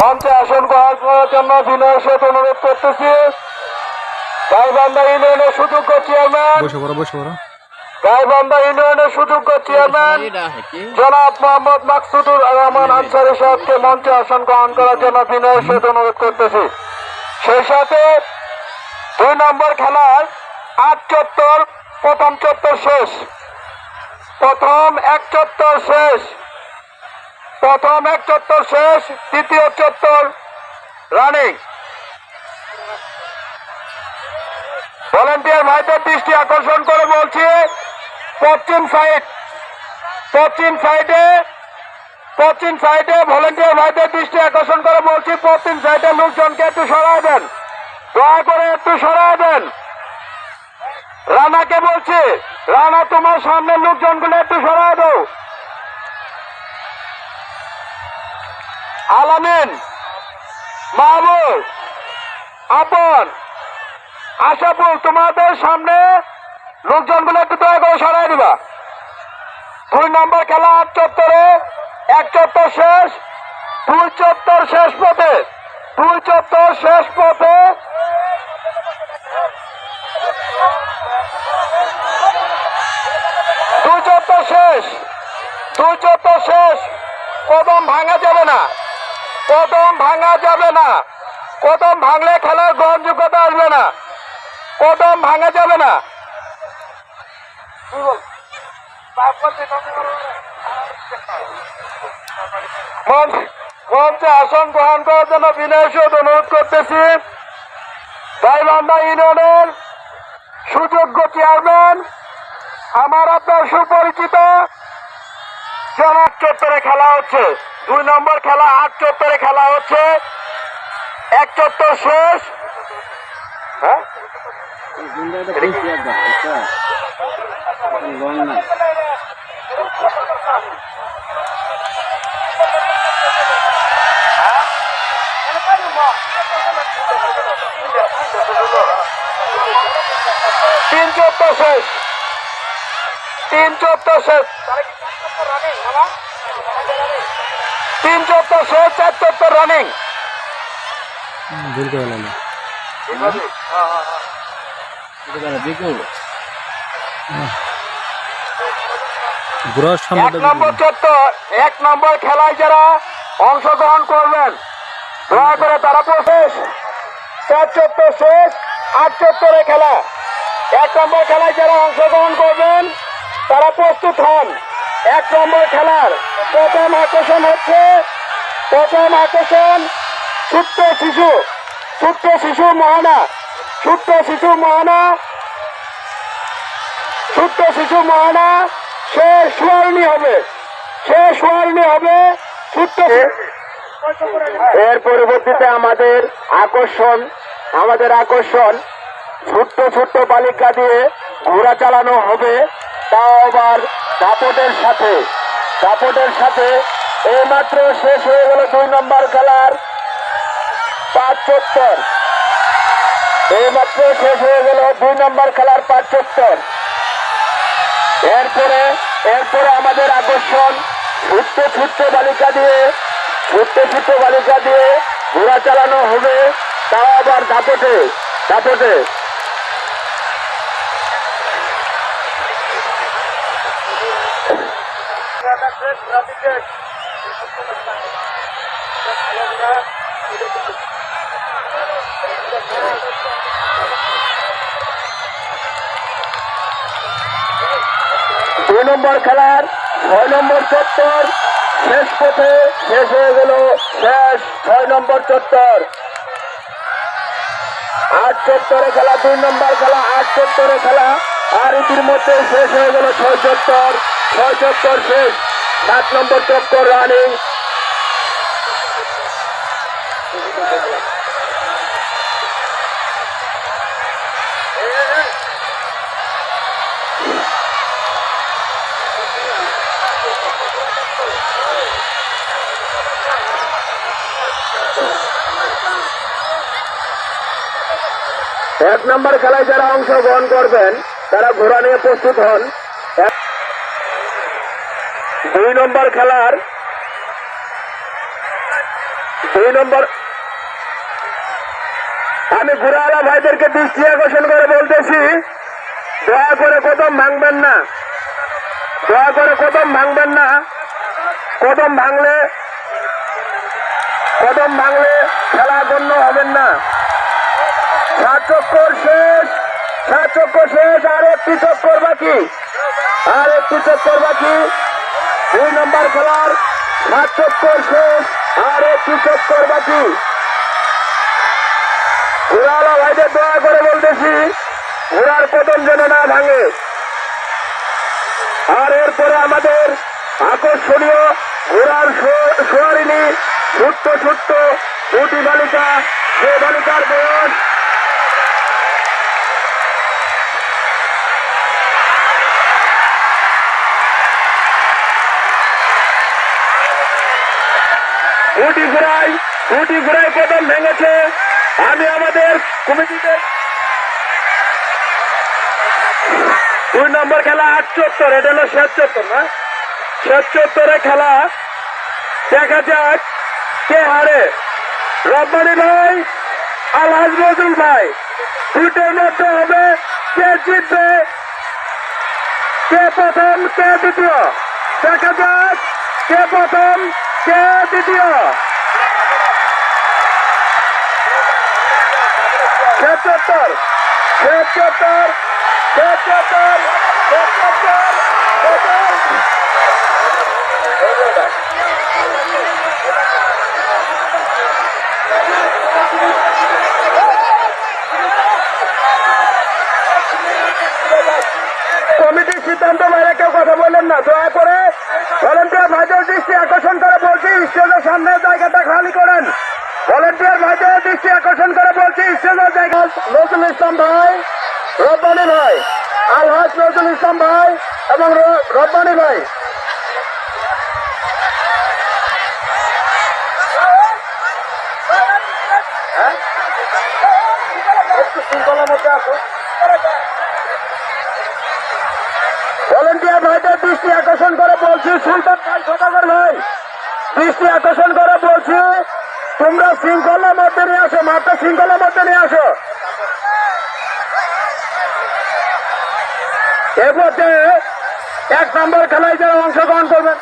মঞ্চে আসন গ্রহণ করার জন্য বিনয় সাথে অনুরোধ করতেছি। গাইবান্ধা ইউনিয়নের সুযোগ্য চেয়ারম্যান। গাইবান্ধা ইউনিয়নের সুযোগ্য চেয়ারম্যান জনাব মোহাম্মদ মাকসুদুর রহমান আনসারি সাহেবকে মঞ্চে আসন গ্রহণ করার জন্য বিনয়ের সাথে অনুরোধ করতেছি। সেই সাথে দুই নম্বর খেলার আট চত্বর প্রথম চত্বর শেষ। প্রথম এক চত্বর শেষ। প্রথম এক চত্বর শেষ তৃতীয় চত্বর রানিং ভলেন্টিয়ার ভাইদের দৃষ্টি আকর্ষণ করে বলছি, পশ্চিম সাইড পশ্চিম সাইডে পশ্চিম সাইডে ভলেন্টিয়ার ভাইদের দৃষ্টি আকর্ষণ করে বলছি, পশ্চিম সাইডে লোকজনকে একটু সরায় দেন। দয়া করে একটু সরায় দেন। রানাকে বলছি, রানা তোমার সামনের লোকজনগুলো একটু সরায় দাও। আলামিন মাহবুব আপন আশাপুর তোমাদের সামনে লোকজনগুলো একটু দয়া করে সরাই দিবা। দুই নম্বর খেলা আট চত্বরে, এক চত্বর শেষ, দুই চত্বর শেষ পথে, দুই চত্বর শেষ পথে দুই চত্বর শেষ, দুই চত্বর শেষ, কদম ভাঙা যাবে না। কদম ভাঙা যাবে না। কদম ভাঙলে খেলার গ্রহণযোগ্যতা আসবে না। কদম ভাঙা যাবে না। মঞ্চ- আসন গ্রহণ করার জন্য বিনয় সহিত অনুরোধ করতেছি। গাইবান্ধা ইউনিয়নের সুযোগ্য চেয়ারম্যান আমার আপনার সুপরিচিত জনাব চত্বরে খেলা হচ্ছে। দুই নম্বর খেলা আট চত্বরে খেলা হচ্ছে। এক চত্বর শেষ। হ্যাঁ? তিন চত্বর শেষ। তিন চত্বর শেষ। তিন চত্বর শেষ চার চত্বর রানিং ভুল করে এক নম্বর চত্বর এক নম্বর খেলায় যারা অংশগ্রহণ করবেন দয়া করে তারা প্রশেষ চার চত্বর শেষ আট চত্বরে খেলা। এক নম্বর খেলায় যারা অংশগ্রহণ করবেন তারা প্রস্তুত হন। এক নম্বর খেলার প্রথম আকর্ষণ হচ্ছে, প্রথম আকর্ষণ ছোট্ট শিশু ছোট্ট শিশু মহানা ছোট্ট শিশু মহানা ছোট্ট শিশু মহানা, সে সোয়ালনি হবে, সে সোয়ালনি হবে ছোট্ট এর পরবর্তীতে আমাদের আকর্ষণ আমাদের আকর্ষণ ছোট্ট ছোট্ট বালিকা দিয়ে ঘোড়া চালানো হবে। তাও আবার দাপটের সাথে দাপটের সাথে এইমাত্র শেষ হয়ে গেল দুই নম্বর খেলার পাঁচ চত্বর। এইমাত্র শেষ হয়ে গেল দুই নম্বর খেলার পাঁচ চত্বর। এরপরে এরপরে আমাদের আকর্ষণ ছোট্ট ছোট্ট বালিকা দিয়ে, ছোট্ট ছোট্ট বালিকা দিয়ে ঘোড়া চালানো হবে। তাও আবার দাপটে দাপটে। দুই নম্বর খেলার ছয় নম্বর চত্বর শেষ পথে শেষ হয়ে গেল, শেষ ছয় নম্বর চত্বর। আট চত্বরে খেলা, দুই নম্বর খেলা, আট চত্বরে খেলা। আর ইতির মধ্যে শেষ হয়ে গেল ছয় চত্বর ছয় চত্বর শেষ। সাত নম্বর চত্বর রানিং। এক নম্বর খেলায় যারা অংশগ্রহণ করবেন, তারা ঘোড়া নিয়ে প্রস্তুত হন। এক- দুই নম্বর খেলার দুই নম্বর আমি ঘুরালা ভাইদেরকে দৃষ্টি আকর্ষণ করে বলতেছি, দয়া করে কদম ভাঙবেন না। দয়া করে কদম ভাঙবেন না। কদম ভাঙলে কদম ভাঙলে খেলা গণ্য হবেন না। সাত চক্কর শেষ। সাত চক্কর শেষ। আর একটি চক্কর বাকি। আর একটি চক্কর বাকি। দুই নম্বর খেলার সাত চক্কর শেষ আর একটি চক্কর বাকি। ঘোড়াওয়ালা ভাইদের দয়া করে বলতেছি ঘোড়ার পতন যেন না ভাঙে। আর এরপরে আমাদের আকর্ষণীয় ঘোড়ার সোয়ারিনী ছোট্ট ছোট্ট দুটি বালিকা, সে বালিকার বয়স দুটি ঘোড়াই দুটি ঘোড়াই কদম ভেঙেছে। আমি আমাদের কমিটিতে দুই নম্বর খেলা আট চত্বর এটা হলো শেষ চত্বর না? শেষ চত্বরে খেলা দেখা যাক কে হারে। রব্বানি ভাই, আলহাজ নজরুল ভাই দুটোর মধ্যে হবে, কে জিতবে? কে প্রথম, কে দ্বিতীয়? দেখা যাক। কে প্রথম কে দ্বিতীয়? কমিটির সিদ্ধান্ত বাইরে কেউ কথা বললেন না। দয়া ভাইদের দৃষ্টি আকর্ষণ করে বলছি স্টেজের সামনের জায়গাটা খালি করেন। ভলেন্টিয়ার ভাইদের দৃষ্টি আকর্ষণ করে বলছি স্টেজের জায়গা নজরুল ইসলাম ভাই, রব্বানি ভাই। আলহাজ নজরুল ইসলাম ভাই এবং রব্বানি ভাই। একটু ভলেন্টিয়ার ভাইদের দৃষ্টি আকর্ষণ করে বলছি সুলতান দৃষ্টি আকর্ষণ করে বলছি। তোমরা শৃঙ্খলার মধ্যে নিয়ে আসো মাত্র শৃঙ্খলার মধ্যে নিয়ে আসো। এরপর এক নম্বর খেলায় যারা অংশগ্রহণ করবেন।